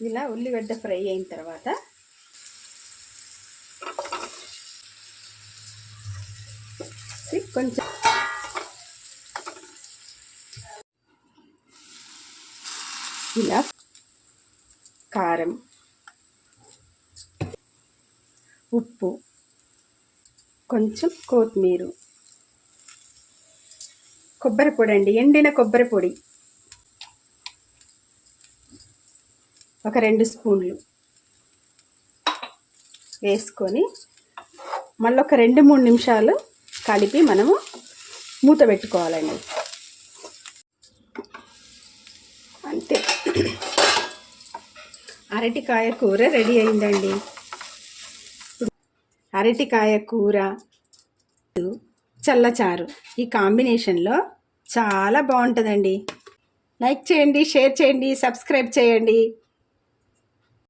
ఇలా ఉల్లిగడ్డ ఫ్రై అయిన తర్వాత కొంచెం ఇలా కారం ఉప్పు కొంచెం కొత్తిమీర కొబ్బరి పొడి అండి ఎండిన కొబ్బరి పొడి. ఒక రెండు స్పూన్లు వేసుకొని మళ్ళీ ఒక రెండు మూడు నిమిషాలు కలిపి మనము మూత పెట్టుకోవాలండి. అంతే. అరటికాయ కూర రెడీ అయిందండి. అరటికాయ కూర చల్లచారు. ఈ కాంబినేషన్లో చాలా బాగుంటుందండి. లైక్ చేయండి షేర్ చేయండి సబ్స్క్రైబ్ చేయండి.